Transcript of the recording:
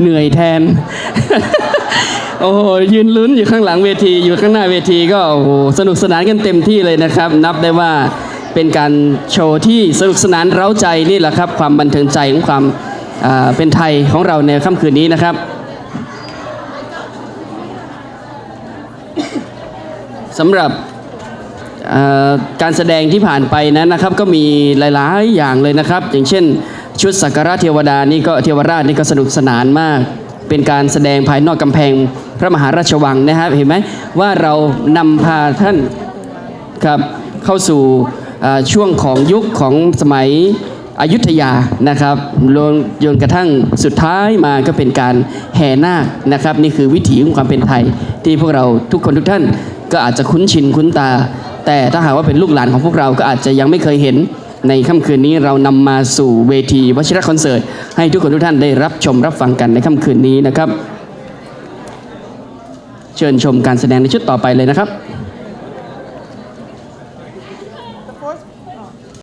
เหนื่อยแทน โอ้ยืนลุ้นอยู่ข้างหลังเวที อยู่ข้างหน้าเวทีก็โอ้โหสนุกสนานกันเต็มที่เลยนะครับ นับได้ว่าเป็นการโชว์ที่สนุกสนานเร้าใจนี่แหละครับ ความบันเทิงใจของความเป็นไทยของเราในค่ำคืนนี้นะครับสำหรับการแสดงที่ผ่านไปนั้นนะครับ ก็มีหลาย ๆ อย่างเลยนะครับ อย่างเช่น ชุดสักการะเทวดานี่ก็เทวราชนี่ก็สนุกสนานมาก เป็นการแสดงภายนอกกำแพงพระมหาราชวังนะครับเห็นไหมว่าเรานำพาท่านครับเข้าสู่ช่วงของยุคของสมัยอยุธยานะครับลงจนกระทั่งสุดท้ายมาก็เป็นการแห่นาคนะครับ นี่คือวิถีของความเป็นไทย ที่พวกเราทุกคนทุกท่านก็อาจจะคุ้นชินคุ้นตา แต่ถ้าหากว่าเป็นลูกหลานของพวกเราก็อาจจะยังไม่เคยเห็น ในค่ำคืนนี้เรานำมาสู่เวทีวชิรคอนเสิร์ต ให้ทุกคนทุกท่านได้รับชมรับฟังกันในค่ำคืนนี้นะครับ เชิญชมการแสดงในชุดต่อไปเลยนะครับ